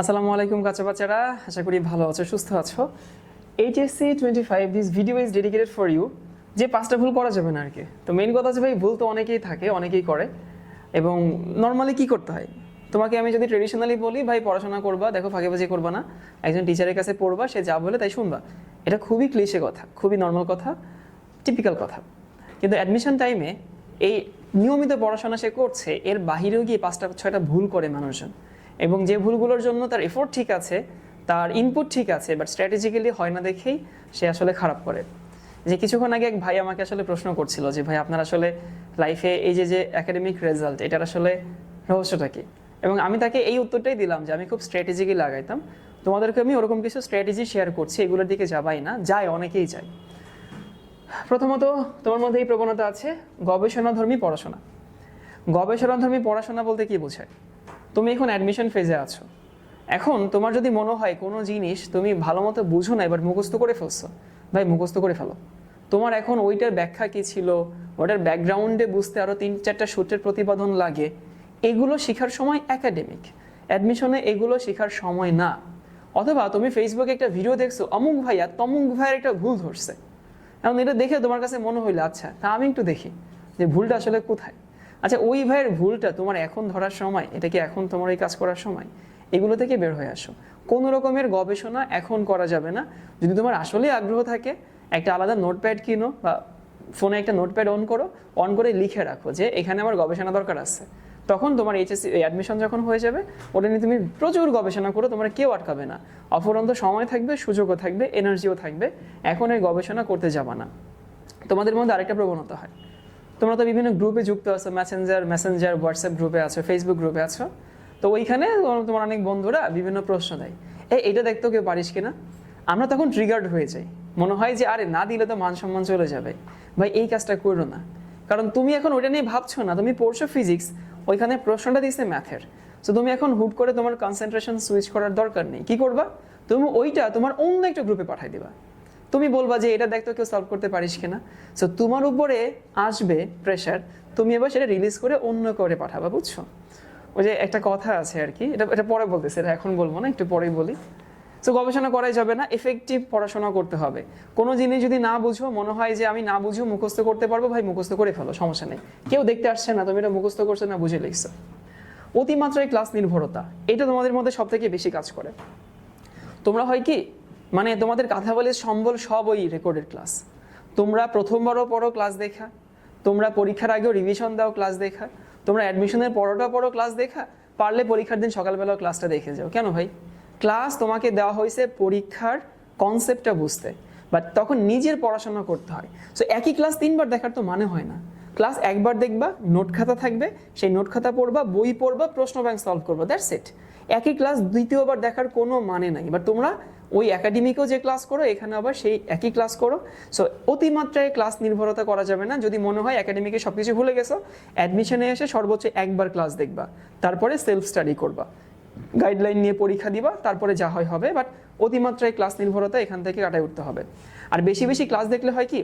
আসসালামু আলাইকুম, কাঁচা বাচ্চারা। আশা করি ভালো আছো, সুস্থ আছো। HSC twenty five this video is dedicated for you যে পাঁচটা ভুল করা যাবে না আর কি তো মেইন কথা আছে ভাই, ভুল তো অনেকেই থাকে, অনেকেই করে। এবং নর্মালি কি করতে হয়? তোমাকে আমি যদি ট্রেডিশনালি বলি, ভাই, পড়াশোনা করবা, দেখো ফাঁকে ফাঁকিবাজি করবা না। একজন টিচারের কাছে পড়বা, সে যা বলে তাই শুনবা। এটা খুবই ক্লিশে কথা, খুবই নর্মাল কথা টিপিক্যাল কথা। কিন্তু অ্যাডমিশন টাইমে এই নিয়মিত পড়াশোনা সে করছে, এর বাহিরেও গিয়ে পাঁচটা, ছয়টা ভুল করে মানুষজন। এবং যে ভুলগুলোর জন্য তার এফোর্ট ঠিক আছে, তার ইনপুট ঠিক আছে বাট স্ট্র্যাটেজিক্যালি হয় না দেখেই সে আসলে খারাপ করে। যে কিছুক্ষণ আগে এক ভাই আমাকে আসলে প্রশ্ন করছিল যে, ভাই, আপনার আসলে লাইফে এই যে যে একাডেমিক রেজাল্ট এটার আসলে রহস্যটা কি? এবং আমি তাকে এই উত্তরটাই দিলাম যে, আমি খুব স্ট্র্যাটেজিক্যালি লাগাইতাম। তোমাদেরকে আমি ওরকম কিছু স্ট্র্যাটেজি শেয়ার করছি, এগুলোর দিকে যাবাই না, যায়, অনেকেই যায়। প্রথমত, তোমার মধ্যে এই প্রবণতা আছে, গবেষণাধর্মী পড়াশোনা। গবেষণাধর্মী পড়াশোনা বলতে কি বোঝায়? তুমি এখন অ্যাডমিশন ফেজে আছো। এখন তোমার যদি মনে হয় কোনো জিনিস তুমি ভালো মতো বুঝো না, এবার মুখস্থ করে ফেলছো। ভাই, মুখস্থ করে ফেলো। তোমার এখন ওইটার ব্যাখ্যা কি ছিল? ওটার ব্যাকগ্রাউন্ডে বুঝতে আরও তিন চারটা সূত্রের প্রতিপাদন লাগে। এগুলো শেখার সময় একাডেমিক অ্যাডমিশনে এগুলো শেখার সময় না। অথবা তুমি ফেসবুকে একটা ভিডিও দেখছ, অমুক ভাইয়া তমুক ভাইয়ের একটা ভুল ধরছে। এখন এটা দেখে তোমার কাছে মনে হইল আচ্ছা তা আমি একটু দেখি যে ভুলটা আসলে কোথায়? আচ্ছা ওই ভাইয়ের ভুলটা তোমার এখন ধরার সময়, এটা কি এখন তোমার এই কাজ করার সময়? এগুলো থেকে বের হয়ে আসো। কোনো রকমের গবেষণা এখন করা যাবে না। যদি তোমার আসলেই আগ্রহ থাকে, একটা আলাদা নোটপ্যাড কিনো বা ফোনে একটা নোটপ্যাড অন করো, অন করে লিখে রাখো যে, এখানে আমার গবেষণা দরকার আছে। তখন তোমার এইচএসসি অ্যাডমিশন যখন হয়ে যাবে, ওটা নিয়ে তুমি প্রচুর গবেষণা করো, তোমার কেউ আটকাবে না। অফুরন্ত সময় থাকবে, সুযোগও থাকবে এনার্জিও থাকবে। এখন এই গবেষণা করতে যাবা না। তোমাদের মধ্যে আরেকটা প্রবণতা হয়। তোমরা তো বিভিন্ন গ্রুপে যুক্ত আছো মেসেঞ্জার মেসেঞ্জার হোয়াটসঅ্যাপ গ্রুপে আছো ফেসবুক গ্রুপে আছো। তো ওইখানে তোমার- অনেক বন্ধুরা বিভিন্ন প্রশ্ন দেয়। এই এটা দেখতেও কেউ পারিস কিনা? আমরা তখন ট্রিগার্ড হয়ে যাই। মনে হয় যে, আরে, না দিলে তো মান সম্মান চলে যাবে। ভাই, এই কাজটা করো না। কারণ তুমি এখন ওইটা নিয়ে ভাবছ না। তুমি পড়ছো ফিজিক্স ওইখানে প্রশ্নটা দিয়েছে ম্যাথের সো তুমি এখন হুট করে তোমার কনসেন্ট্রেশন সুইচ করার দরকার নেই। কি করবা? তুমি ওইটা তোমার অন্য একটা গ্রুপে পাঠাই দিবা। তুমি বলবা যে এটা দেখতো কেউ সলভ করতে পারিস কিনা। সো তোমার উপরে আসবে প্রেশার তুমি এবার সেটা রিলিজ করে অন্য করে পাঠাবা, বুঝছ? ওই যে একটা কথা আছে আর কি, এটা এটা পরে বলতেছে, এটা এখন বলব না, একটু পরেই বলি। সো গবেষণা করাই যাবে না এফেক্টিভ পড়াশোনা করতে হবে। কোনো জিনিস যদি না বুঝো, মনে হয় যে আমি না বুঝেও মুখস্থ করতে পারব, ভাই মুখস্থ করে ফেলো, সমস্যা নেই। কেউ দেখতে আসছে না, তুমি এটা মুখস্থ করছ না, বুঝে লিখছো। অতিমাত্রায় ক্লাস নির্ভরতা, এটা তোমাদের মধ্যে সব থেকে বেশি কাজ করে। তোমরা হয় কি মানে তোমাদের কথা বলে সম্বল সব ওই রেকর্ডেড ক্লাস তোমরা প্রথমবারও পড়ো ক্লাস দেখা, তোমরা পরীক্ষার আগেও রিভিশন দাও ক্লাস দেখা, তোমরা অ্যাডমিশনের পরোটা পড়ো ক্লাস দেখা, পারলে পরীক্ষার দিন সকালবেলাও ক্লাসটা দেখে যাও। কেন ভাই? ক্লাস তোমাকে দেওয়া হয়েছে পরীক্ষার কনসেপ্টটা বুঝতে বাট তখন নিজের পড়াশোনা করতে হয়। সো একই ক্লাস তিনবার দেখার তো মানে হয় না। ক্লাস একবার দেখবা নোট খাতা থাকবে, সেই নোট খাতা পড়বা, বই পড়বা, প্রশ্ন ব্যাংক সলভ করবা দ্যাটস ইট একই ক্লাস দ্বিতীয়বার দেখার কোনো মানে নাই। এবার তোমরা ওই একাডেমিকেও যে ক্লাস করো, এখানে আবার সেই একই ক্লাস করো। সো অতিমাত্রায় ক্লাস নির্ভরতা করা যাবে না। যদি মনে হয় একাডেমিকে সব কিছু ভুলে গেছো অ্যাডমিশনে এসে সর্বোচ্চ একবার ক্লাস দেখবা। তারপরে সেলফ স্টাডি করবা। গাইডলাইন নিয়ে পরীক্ষা দিবা, তারপরে যা হয় হবে বাট অতিমাত্রায় ক্লাস নির্ভরতা এখান থেকে কাটায় উঠতে হবে। আর বেশি বেশি ক্লাস দেখলে হয় কি,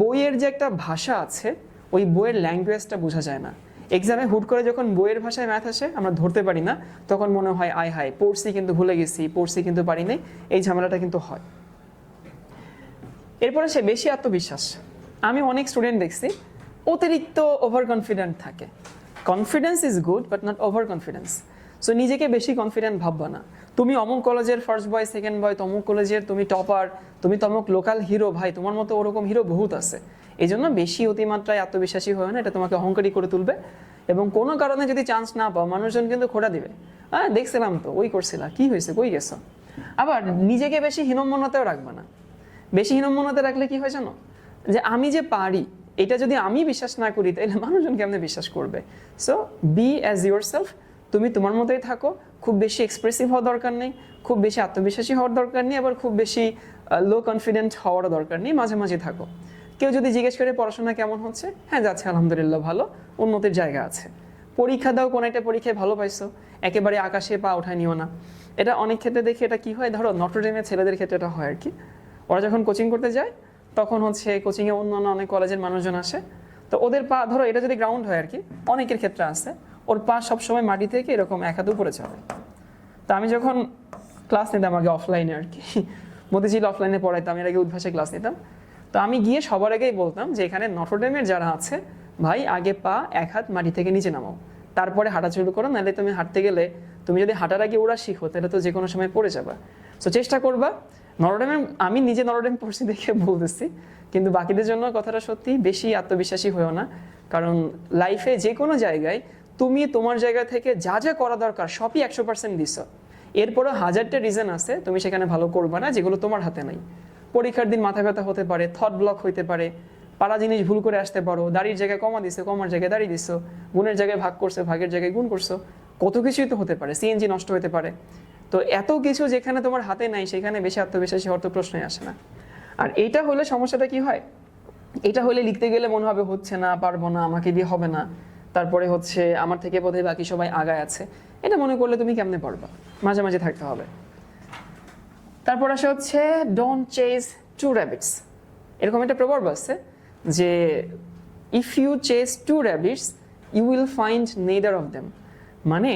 বইয়ের যে একটা ভাষা আছে, ওই বইয়ের ল্যাঙ্গুয়েজটা বোঝা যায় না। এক্সামে হুট করে যখন বইয়ের ভাষায় ম্যাথ আসে, আমরা ধরতে পারি না, তখন মনে হয়, আয় হায়, পড়ছি কিন্তু ভুলে গেছি, পড়ছি কিন্তু পারি নাই। এই ঝামেলাটা কিন্তু হয়। এরপরে সে বেশি আত্মবিশ্বাস। আমি অনেক স্টুডেন্ট দেখছি, অতিরিক্ত ওভার কনফিডেন্ট থাকে। Confidence is good but not over confidence so নিজেকে বেশি কনফিডেন্ট ভাববা না। তুমি অমুক কলেজের ফার্স্ট বয় সেকেন্ড বয় তমুক কলেজের তুমি টপার তুমি তমুক লোকাল হিরো ভাই, তোমার মতো ওরকম হিরো বহুত আছে। এই জন্য বেশি অতিমাত্রায় আত্মবিশ্বাসী হয় না এটা তোমাকে অহংকারী করে তুলবে। এবং কোনো কারণে যদি চান্স না পাও, মানুষজন কিন্তু খোটা দিবে। হ্যাঁ দেখছিলাম তো, ওই করছিলা, কি হয়েছে, কই গেছো? আবার নিজেকে বেশি হীনম্মনতাও রাখবে না। বেশি হীনম্মনতা রাখলে কি হয় জানো? যে আমি যে পারি, এটা যদি আমি বিশ্বাস না করি, তাহলে মানুষজন কেমনে বিশ্বাস করবে? So be as yourself তুমি তোমার মতোই থাকো। খুব বেশি এক্সপ্রেসিভ হওয়ার দরকার নেই, খুব বেশি আত্মবিশ্বাসী হওয়ার দরকার নেই, আবার খুব বেশি লো কনফিডেন্ট হওয়ারও দরকার নেই, মাঝে মাঝে থাকো। কেউ যদি জিজ্ঞেস করে পড়াশোনা কেমন হচ্ছে? হ্যাঁ যাচ্ছে, আলহামদুলিল্লাহ ভালো, উন্নতির জায়গা আছে। পরীক্ষা দাও, কোনো একটা পরীক্ষায় ভালো পাইছো, একেবারে আকাশে পা ওঠায় নিও না। এটা অনেক ক্ষেত্রে দেখি এটা কি হয়? ধরো নটরডেমের ছেলেদের ক্ষেত্রে এটা হয় আর কি। ওরা যখন কোচিং করতে যায়, তখন হচ্ছে কোচিংয়ে অন্যান্য অনেক কলেজের মানুষজন আসে। তো ওদের পা, ধরো, এটা যদি গ্রাউন্ড হয় আর কি, অনেকের ক্ষেত্রে আছে, ওর পা সবসময় মাটি থেকে এরকম এক হাত উপরে চলে। তো আমি যখন ক্লাস নিতাম আগে অফলাইনে আর কি মতিঝিল অফলাইনে পড়াইতাম, এর আগে উদ্ভাসে ক্লাস নিতাম তো আমি গিয়ে সবার আগেই বলতাম যে এখানে নটরডেমের যারা আছে, ভাই, আগে পা, এক হাত মাটি থেকে নিচে নামাও। তারপরে হাঁটা শুরু করো, নাহলে তুমি হাঁটতে গেলে, তুমি যদি হাঁটার আগে ওরা শিখো, তাহলে তো যে কোনো সময় পড়ে যাবা। সো চেষ্টা করবা। নরডেমে আমি নিজে নরডেম পড়ছি দেখে বলতেছি, কিন্তু বাকিদের জন্য কথাটা সত্যি বেশি আত্মবিশ্বাসী হয়েও না। কারণ লাইফে যে কোনো জায়গায় তুমি তোমার জায়গা থেকে যা যা করা দরকার সবই একশো পার্সেন্ট দিচ্ছ এরপরও হাজারটা রিজন আছে, তুমি সেখানে ভালো করবে না, যেগুলো তোমার হাতে নাই। পরীক্ষার দিন মাথা ব্যথা হতে পারে থট ব্লক হইতে পারে পারা জিনিস ভুল করে আসতে পারো, দাড়ির জায়গায় কমা দিছো, কমার জায়গায় দাঁড়িয়ে দিছো, গুণের জায়গায় ভাগ করছ, ভাগের জায়গায় গুণ করছ, কত কিছুই তো হতে পারে সিএনজি নষ্ট হতে পারে। তো এত কিছু যেখানে তোমার হাতে নাই, সেখানে বেশি আত্মবিশ্বাসী হওয়ার তো প্রশ্নই আসে না। আর এইটা হলে সমস্যাটা কি হয়? এটা হলে লিখতে গেলে মনে হবে, হচ্ছে না, পারব না, আমাকে দিয়ে হবে না। তারপরে হচ্ছে, আমার থেকে বোধহয় বাকি সবাই আগায় আছে। এটা মনে করলে তুমি কেমনে পারবা? মাঝে মাঝে থাকতে হবে। তারপর আসে হচ্ছে ডোন্ট চেজ টু র্যাবিটস এরকম একটা প্রবর্ব আছে যে if you chase two rabbits you will find neither of them মানে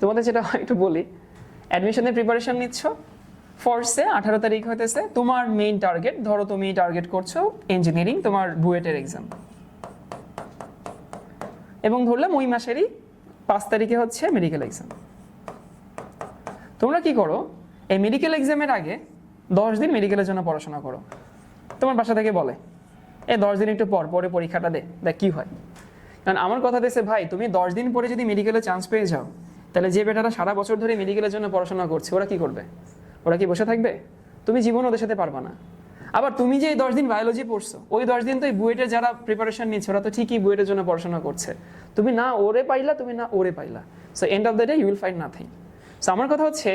তোমাদের যেটা একটু বলি। অ্যাডমিশনের প্রিপারেশন নিচ্ছ ফোর্সে আঠারো তারিখ হইতেছে, তোমার মেইন টার্গেট ধরো তুমি টার্গেট করছ ইঞ্জিনিয়ারিং তোমার বুয়েটের এক্সাম এবং ধরলাম ওই মাসেরই পাঁচ তারিখে হচ্ছে মেডিকেল এক্সাম তোমরা কি করো? এই মেডিকেল এক্সামের আগে দশ দিন মেডিকেলের জন্য পড়াশোনা করো। তোমার বাসা থেকে বলে, এ দশ দিন একটু পর, পরে পরীক্ষাটা দে, দেখ কী হয়। কারণ আমার কথা দিয়েছে ভাই, তুমি দশ দিন পরে যদি মেডিকেলে চান্স পেয়ে যাও, তাহলে যে বেটারা সারা বছর ধরে মেডিকেলের জন্য পড়াশোনা করছে, ওরা কি করবে? ওরা কি বসে থাকবে? তুমি জীবন ওদের সাথে পারবা না। আবার তুমি যে এই দশ দিন বায়োলজি পড়ছো, ওই দশ দিন তো এই বুয়েটের যারা প্রিপারেশন নিচ্ছে, ওরা তো ঠিকই বুয়েটের জন্য পড়াশোনা করছে। তুমি না ওরে পাইলা, তুমি না ওরে পাইলা। So end of the day you will find nothing so আমার কথা হচ্ছে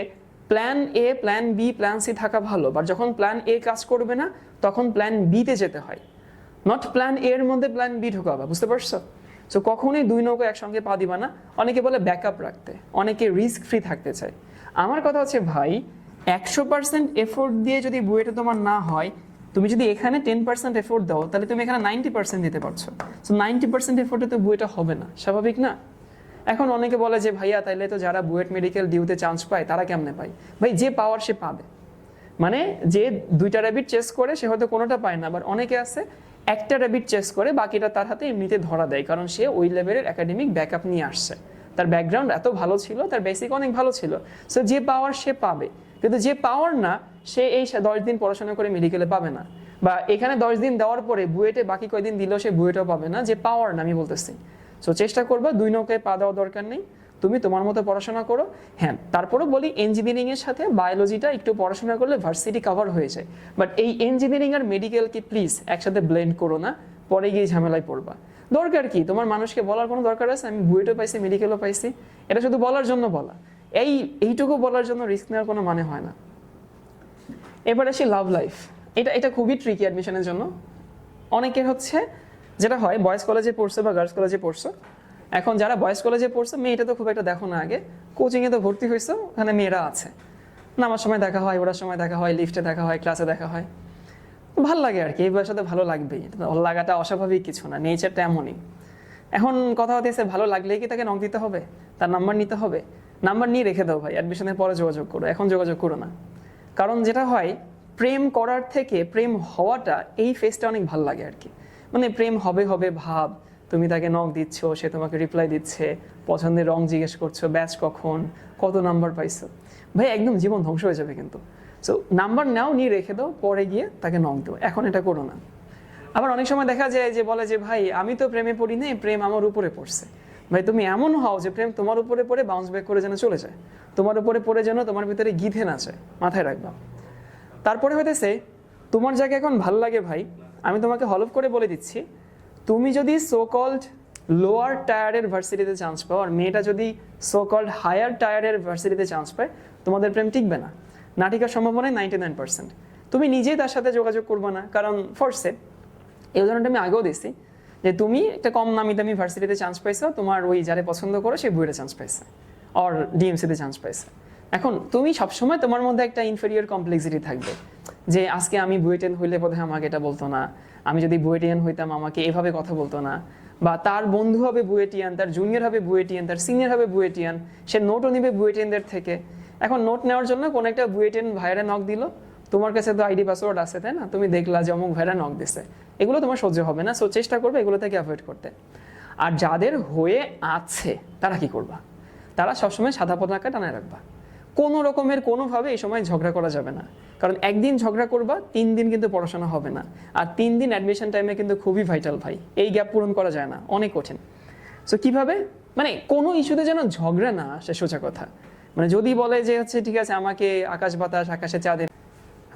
plan A plan B plan C থাকা ভালো বাট যখন প্ল্যান এ কাজ করবে না, তখন প্ল্যান বিতে যেতে হয়। নট প্ল্যান এ এর মধ্যে প্ল্যান বি ঢোকাবা, বুঝতে পারছ? সো কখনোই দুই নৌকা একসঙ্গে পা দিবা না। অনেকে বলে ব্যাকআপ রাখতে, অনেকে রিস্ক ফ্রি থাকতে চায়। আমার কথা হচ্ছে, ভাই, একশো পার্সেন্ট এফোর্ট দিয়ে যদি বুয়েটা তোমার না হয়, তুমি যদি এখানে টেন পার্সেন্ট এফোর্ট দাও, তাহলে তুমি এখানে নাইনটি পার্সেন্ট দিতে পারছ। সো নাইনটি পার্সেন্ট এফোর্টে তো বুয়েটা হবে না, স্বাভাবিক না? এখন অনেকে বলে যে, ভাইয়া, তাইলে তো যারা বুয়েট মেডিকেল ডিউতে চান্স পায়, তারা কেমনে পায়? ভাই, যে পাওয়ার সে পাবে। মানে যে দুইটা র্যাবিট চেস করে, সে হয়তো কোনোটা পায় না আবার অনেকে আছে, একটা র্যাবিট চেস করে, বাকিটা তার হাতে এমনিতে ধরা দেয়, কারণ সে ওই লেভেলের একাডেমিক ব্যাকআপ নিয়ে আসছে। তার ব্যাকগ্রাউন্ড এত ভালো ছিল, তার বেসিক অনেক ভালো ছিল। সো যে পাওয়ার সে পাবে, কিন্তু যে পাওয়ার না, সে এই দশ দিন পড়াশোনা করে মেডিকেলে পাবে না। বা এখানে দশ দিন দেওয়ার পরে বুয়েটে বাকি কয়দিন দিলেও সে বুয়েটাও পাবে না, যে পাওয়ার না, আমি বলতেছি। সো চেষ্টা করবা, দুই নৌকায় পা দেওয়ার দরকার নেই। তুমি তোমার মতো পড়াশোনা করো। হ্যাঁ তারপরও বলি ইঞ্জিনিয়ারিং এর সাথে বায়োলজিটা একটু পড়াশোনা করলে ভার্সিটি কভার হয়ে যায়। বাট এই ইঞ্জিনিয়ারিং আর মেডিকেলকে প্লিজ একসাথে ব্লেন্ড করো না, পরে গিয়ে ঝামেলায় পড়বা। দরকার কি? তোমার মানুষকে বলার কোনো দরকার আছে? আমি বুয়েটও পাইছি মেডিকেলও পাইছি। এটা শুধু বলার জন্য বলা। এই, এইটুকু বলার জন্য রিস্ক নেওয়ার কোনো মানে হয় না। এবার আসি লাভ লাইফ এটা এটা খুবই ট্রিকি অ্যাডমিশনের জন্য। অনেকের হচ্ছে যেটা হয় বয়েজ কলেজে পড়ছে বা গার্লস কলেজে পড়ছে, এখন যারা বয়েজ কলেজে পড়ছে, মেয়েটা তো খুব একটা দেখো না আগে। কোচিংয়ে তো ভর্তি হয়েছে ওখানে মেয়েরা আছে। নামার সময় দেখা হয়, ওড়ার সময় দেখা হয় লিফটে দেখা হয় ক্লাসে দেখা হয়। ভালো লাগে আর কি, এই তো ভালো লাগবেই। লাগাটা অস্বাভাবিক কিছু না নেচারটা এমনই। এখন কথা হতেছে ভালো লাগলেই কি তাকে নক দিতে হবে? তার নাম্বার নিতে হবে? নাম্বার নিয়ে রেখে দাও ভাই অ্যাডমিশনের পরে যোগাযোগ করো, এখন যোগাযোগ করো না। কারণ যেটা হয়, প্রেম করার থেকে প্রেম হওয়াটা এই ফেসটা অনেক ভালো লাগে আর কি। মানে প্রেম হবে হবে ভাব। তুমি তাকে নক দিচ্ছ, সে তোমাকে রিপ্লাই দিচ্ছে, পছন্দের রং জিজ্ঞেস করছ ব্যাচ কখন? কত নাম্বার পাইছো? ভাই, একদম জীবন ধ্বংস হয়ে যাবে কিন্তু। সো নাম্বার নাও, নিয়ে রেখে দাও, পরে গিয়ে তাকে নক দাও এখন এটা করো না। আবার অনেক সময় দেখা যায় যে বলে যে, ভাই, আমি তো প্রেমে পড়ি নাই, প্রেম আমার উপরে পড়ছে। ভাই, তুমি এমন হও যে প্রেম তোমার উপরে পড়ে বাউন্স ব্যাক করে যেন চলে যায়। তোমার উপরে পড়ে যেন তোমার ভিতরে গিধে না মাথায় রাখবা। তারপরে হইতেছে, তোমার যাকে এখন ভালো লাগে ভাই আমি তোমাকে হলফ করে বলে দিচ্ছি, তুমি যদি সো কল্ড লোয়ার টায়ারের ভার্সিটিতে চান্স পাও, আর মেয়েটা যদি সো কল্ড হায়ার টায়ারের ভার্সিটিতে চান্স পায়, তোমাদের প্রেম টিকবে না। না টিকার সম্ভাবনাই নাইনটি নাইন পার্সেন্ট তুমি নিজেই তার সাথে যোগাযোগ করবে না, কারণ ফোর্সে এই উদাহরণটা আমি আগেও দিছি যে তুমি একটা কম নামি দামি ভার্সিটিতে চান্স পাইছো, তোমার ওই যারে পছন্দ করো, সে বুয়েটে চান্স পাইছে অর ডিএমসিতে চান্স পাইছে। এখন তুমি সবসময় তোমার মধ্যে একটা ইনফেরিয়র কমপ্লেক্সিটি থাকবে। যে আজকে আমি বুয়েটেন হইলে বোধহয় আমাকে এটা বলতো না। আমি যদি বুয়েটিয়ান হইতাম, আমাকে এভাবে কথা বলতো না। বা তার বন্ধু হবে বুয়েটিয়ান তার জুনিয়র হবে বুয়েটিয়ান তার সিনিয়র হবে বুয়েটিয়ান সে নোটও নিবে বুয়েটিয়ানদের থেকে। এখন নোট নেওয়ার জন্য কোনো একটা বুয়েটেন ভাইয়ারে নক দিল। তোমার কাছে তো আইডি পাসওয়ার্ড আছে, তাই না? তুমি দেখলা যে অমুক ভাইরা নক দিছে। এগুলো তোমার সহ্য হবে না। সো চেষ্টা করবে এগুলো থেকে অ্যাভয়েড করতে। আর যাদের হয়ে আছে, তারা কি করবা? তারা সবসময় সাদা পতাকা টানায় রাখবা। কোনো রকমের কোনোভাবে এই সময় ঝগড়া করা যাবে না। কারণ একদিন ঝগড়া করবা, তিন দিন কিন্তু পড়াশোনা হবে না। আর তিন দিন অ্যাডমিশন টাইমে কিন্তু খুবই ভাইটাল ভাই। এই গ্যাপ পূরণ করা যায় না, অনেক কঠিন। সো কীভাবে? মানে কোনো ইস্যুতে যেন ঝগড়া না আসে, সোজা কথা। মানে যদি বলে যে হচ্ছে, ঠিক আছে, আমাকে আকাশ বাতাস, আকাশে চাঁদ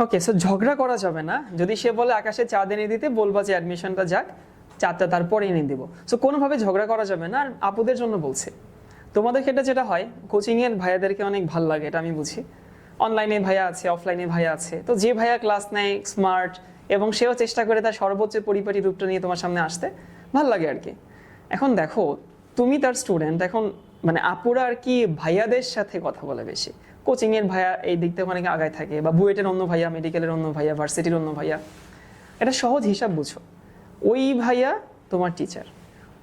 ওকে সো ঝগড়া করা যাবে না। যদি সে বলে, আকাশে চাঁদ এনে দিতে, বলবা যে অ্যাডমিশনটা যাক চাঁদটা তারপরে এনে দিব। সো কোনোভাবে ঝগড়া করা যাবে না, আর আপুদের জন্য বলছে। তোমাদের ক্ষেত্রে যেটা হয় কোচিংয়ের ভাইয়াদেরকে অনেক ভালো লাগে, এটা আমি বুঝি। অনলাইনে ভাইয়া আছে অফলাইনে ভাইয়া আছে। তো যে ভাইয়া ক্লাস নেয় স্মার্ট এবং সেও চেষ্টা করে তার সর্বোচ্চ পরিপাটি রূপটা নিয়ে তোমার সামনে আসতে, ভালো লাগে আর কি। এখন দেখো, তুমি তার স্টুডেন্ট এখন মানে আপুরা আর কি ভাইয়াদের সাথে কথা বলে বেশি। কোচিংয়ের ভাইয়া এই দিক থেকে অনেক আগায় থাকে, বা বুয়েটের অন্য ভাইয়া মেডিকেলের অন্য ভাইয়া ভার্সিটির অন্য ভাইয়া। এটা সহজ হিসাব বুঝো। ওই ভাইয়া তোমার টিচার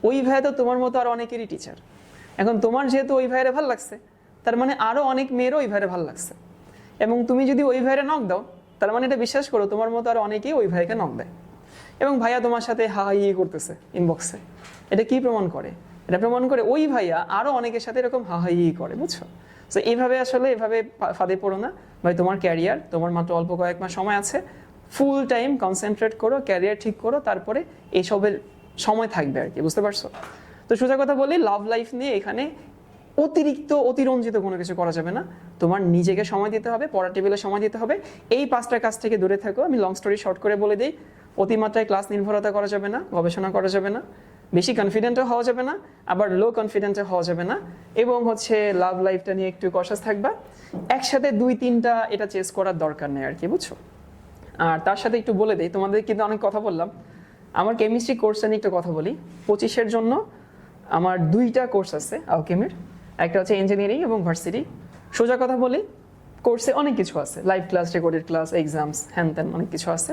ওই ভাইয়া তো তোমার মতো আর অনেকেরই টিচার এখন তোমার যেহেতু ওই ভাইয়ের ভালো লাগছে, তার মানে আরও অনেক মেয়েরও ওই ভাইয়ের ভালো লাগছে। এবং তুমি যদি ওই ভাইয়ের নক দাও, তার মানে এটা বিশ্বাস করো, তোমার মতো আর অনেকেই ওই ভাইকে নক দেয়। এবং ভাইয়া তোমার সাথে হা হা ইয়ে করতেছে ইনবক্সে এটা কি প্রমাণ করে? এটা প্রমাণ করে ওই ভাইয়া আরও অনেকের সাথে এরকম হা হা ই করে, বুঝছ? তো এইভাবে আসলে এভাবে ফাঁদে পড়ো না। ভাই, তোমার ক্যারিয়ার তোমার মাত্র অল্প কয়েক মাস সময় আছে। ফুল টাইম কনসেন্ট্রেট করো ক্যারিয়ার ঠিক করো, তারপরে এইসবের সময় থাকবে আর কি, বুঝতে পারছ? তো সোজা কথা বলি লাভ লাইফ নিয়ে এখানে অতিরিক্ত অতিরঞ্জিত কোনো কিছু করা যাবে না। তোমার নিজেকে সময় দিতে হবে পড়া টেবিলে সময় দিতে হবে। এই পাঁচটা কাজ থেকে দূরে থাকো। আমি লং স্টোরি শর্ট করে বলে দিই, অতিমাত্রায় ক্লাস নির্ভরতা করা যাবে না, গবেষণা করা যাবে না, বেশি কনফিডেন্টও হওয়া যাবে না, আবার লো কনফিডেন্টও হওয়া যাবে না এবং হচ্ছে লাভ লাইফটা নিয়ে একটু কষাস থাকবা। একসাথে দুই, তিনটা এটা চেস করার দরকার নেই আর কি, বুঝছ? আর তার সাথে একটু বলে দিই, তোমাদের কিন্তু অনেক কথা বললাম। আমার কেমিস্ট্রি কোর্সে নিয়ে একটু কথা বলি। পঁচিশের জন্য আমার দুইটা কোর্স আছে আলকেমির, একটা হচ্ছে ইঞ্জিনিয়ারিং এবং ভার্সিটি সোজা কথা বলি কোর্সে অনেক কিছু আছে। Live class recorded class exams হ্যান ত্যান অনেক কিছু আছে।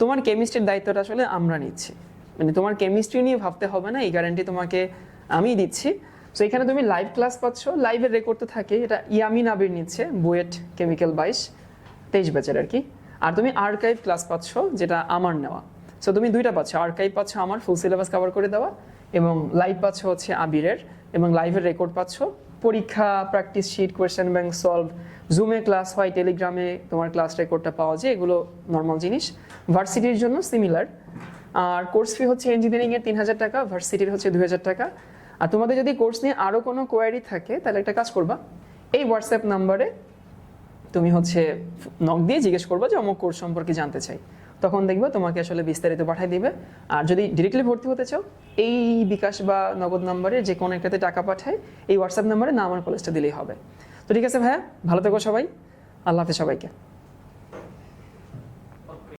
তোমার কেমিস্ট্রির দায়িত্বটা আসলে আমরা নিচ্ছি। মানে তোমার কেমিস্ট্রি নিয়ে ভাবতে হবে না, এই গ্যারান্টি তোমাকে আমি দিচ্ছি। তো এখানে তুমি লাইভ ক্লাস পাচ্ছ। লাইভের রেকর্ড তো থাকে এটা ইয়ামিন আবির নিচ্ছে, বুয়েট কেমিক্যাল বাইশ, তেইশ ব্যাচের আর কি। আর তুমি আর্কাইভ ক্লাস পাচ্ছ, যেটা আমার নেওয়া। সো তুমি দুইটা পাচ্ছ। আর্কাইভ পাচ্ছ আমার ফুল সিলেবাস কভার করে দেওয়া। এবং লাইভ পাচ্ছ হচ্ছে আবিরের এবং লাইভের রেকর্ড পাচ্ছ। পরীক্ষা practice sheet question bank solve জুমে class হয় টেলিগ্রামে তোমার ক্লাস রেকর্ডটা পাওয়া যায়, এগুলো নর্মাল জিনিস। ভার্সিটির জন্য সিমিলার আর কোর্স ফি হচ্ছে ইঞ্জিনিয়ারিংয়ের তিন হাজার টাকা ভার্সিটির হচ্ছে দুই হাজার টাকা। আর তোমাদের যদি কোর্স নিয়ে আরও কোনো কোয়ারি থাকে, তাহলে একটা কাজ করবা। এই হোয়াটসঅ্যাপ নাম্বারে তুমি হচ্ছে নক দিয়ে জিজ্ঞেস করব যে অমুক কোর্স সম্পর্কে জানতে চাই। তখন দেখবে তোমাকে আসলে বিস্তারিত পাঠিয়ে দিবে। আর যদি ডিরেক্টলি ভর্তি হতে চাও, এই বিকাশ বা নগদ নাম্বারে যে কোনো একটাতে টাকা পাঠায়, এই হোয়াটসঅ্যাপ নাম্বারে নাম আমার কলেজটা দিলেই হবে। তো ঠিক আছে ভাইয়া, ভালো থেকো সবাই। আল্লাহ হাফেজ সবাইকে।